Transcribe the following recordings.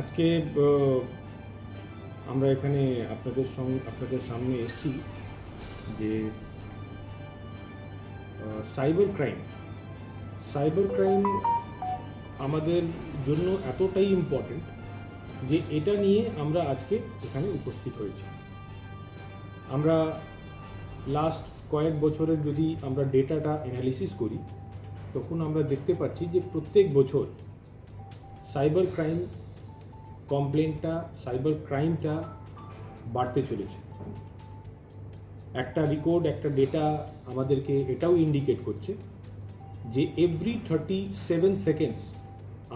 আজকে আমরা এখানে আপনাদের সঙ্গে, আপনাদের সামনে এসেছি যে সাইবার ক্রাইম। সাইবার ক্রাইম আমাদের জন্য এতটাই ইম্পর্টেন্ট যে এটা নিয়ে আমরা আজকে এখানে উপস্থিত হয়েছি। আমরা লাস্ট কয়েক বছরের যদি আমরা ডেটাটা অ্যানালিসিস করি, তখন আমরা দেখতে পাচ্ছি যে প্রত্যেক বছর সাইবার ক্রাইম কমপ্লেনটা সাইবার ক্রাইমটা বাড়তে চলেছে। একটা রেকর্ড একটা ডেটা আমাদেরকে এটাও ইন্ডিকেট করছে যে এভরি থার্টি সেভেন সেকেন্ডস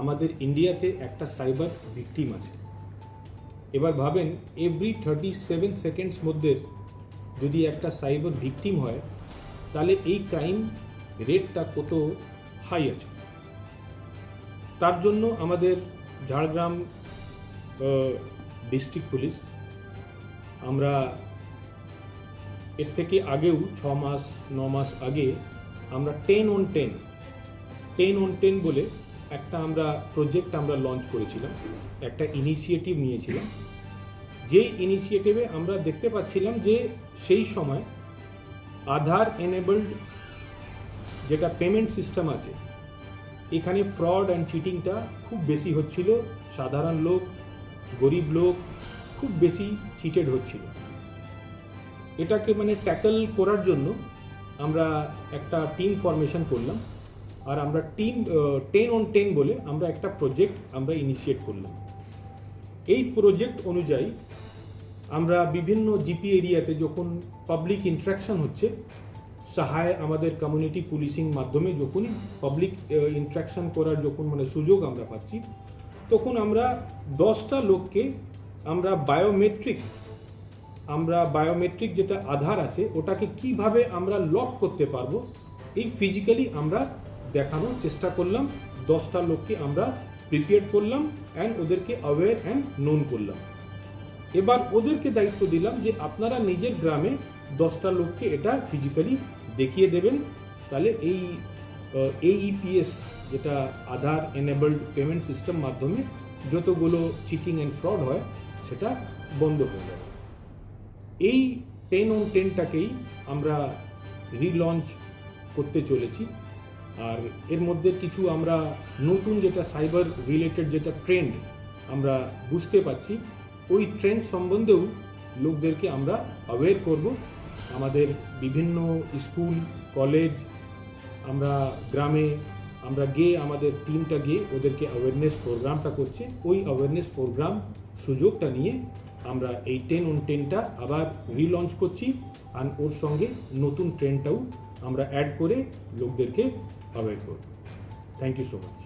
আমাদের ইন্ডিয়াতে একটা সাইবার ভিকটিম আছে। এবার ভাবেন এভরি থার্টি সেভেন সেকেন্ডস মধ্যে যদি একটা সাইবার ভিকটিম হয়, তাহলে এই ক্রাইম রেটটা কত হাই আছে? তার জন্য আমাদের ঝাড়গ্রাম ডিস্ট্রিক্ট পুলিশ আমরা এর থেকে আগেও ছ মাস, ন মাস আগে আমরা ten on ten ten on ten বলে একটা আমরা প্রজেক্ট আমরা লঞ্চ করেছিলাম, একটা ইনিশিয়েটিভ নিয়েছিলাম। যে ইনিশিয়েটিভে আমরা দেখতে পাচ্ছিলাম যে সেই সময় আধার এনেবলড যেটা পেমেন্ট সিস্টেম আছে, এখানে ফ্রড অ্যান্ড চিটিংটা খুব বেশি হচ্ছিল, সাধারণ লোক গরিব লোক খুব বেশি চিটেড হচ্ছিল। এটাকে মানে ট্যাকল করার জন্য আমরা একটা টিম ফরমেশন করলাম আর আমরা টিম টেন অন টেন বলে আমরা একটা প্রজেক্ট আমরা ইনিশিয়েট করলাম। এই প্রজেক্ট অনুযায়ী আমরা বিভিন্ন জিপি এরিয়াতে যখন পাবলিক ইন্ট্রাকশন হচ্ছে, সহায় আমাদের কমিউনিটি পুলিশিং মাধ্যমে যখনই পাবলিক ইন্ট্রাকশন করার যখন মানে সুযোগ আমরা পাচ্ছি তখন আমরা দশটা লোককে আমরা বায়োমেট্রিক আমরা বায়োমেট্রিক যেটা আধার আছে, ওটাকে কীভাবে আমরা লক করতে পারব, এই ফিজিক্যালি আমরা দেখানোর চেষ্টা করলাম। দশটা লোককে আমরা প্রিপেয়ার করলাম অ্যান্ড ওদেরকে অ্যাওয়্যার অ্যান্ড নোন করলাম। এবার ওদেরকে দায়িত্ব দিলাম যে আপনারা নিজের গ্রামে দশটা লোককে এটা ফিজিক্যালি দেখিয়ে দেবেন। তাহলে এই এইইপিএস যেটা আধার এনেবলড পেমেন্ট সিস্টেম মাধ্যমে যতগুলো চিটিং অ্যান্ড ফ্রড হয়, সেটা বন্ধ হয়ে যাবে এই টেন অন টেনটাকেই আমরা রিলঞ্চ করতে চলেছি। আর এর মধ্যে কিছু আমরা নতুন যেটা সাইবার রিলেটেড যেটা ট্রেন্ড আমরা বুঝতে পারছি, ওই ট্রেন্ড সম্বন্ধেও লোকদেরকে আমরা অ্যাওয়্যার করব। আমাদের বিভিন্ন স্কুল কলেজ আমরা গ্রামে, আমরা গিয়ে আমাদের টিমটা গিয়ে ওদেরকে অ্যাওয়ারনেস প্রোগ্রামটা করছে। ওই অ্যাওয়ারনেস প্রোগ্রাম সুযোগটা নিয়ে আমরা এই টেন অন টেনটা আবার রিলঞ্চ করছি আর ওর সঙ্গে নতুন ট্রেনটাও আমরা অ্যাড করে লোকদেরকে অ্যাওয়ার করব। Thank you so much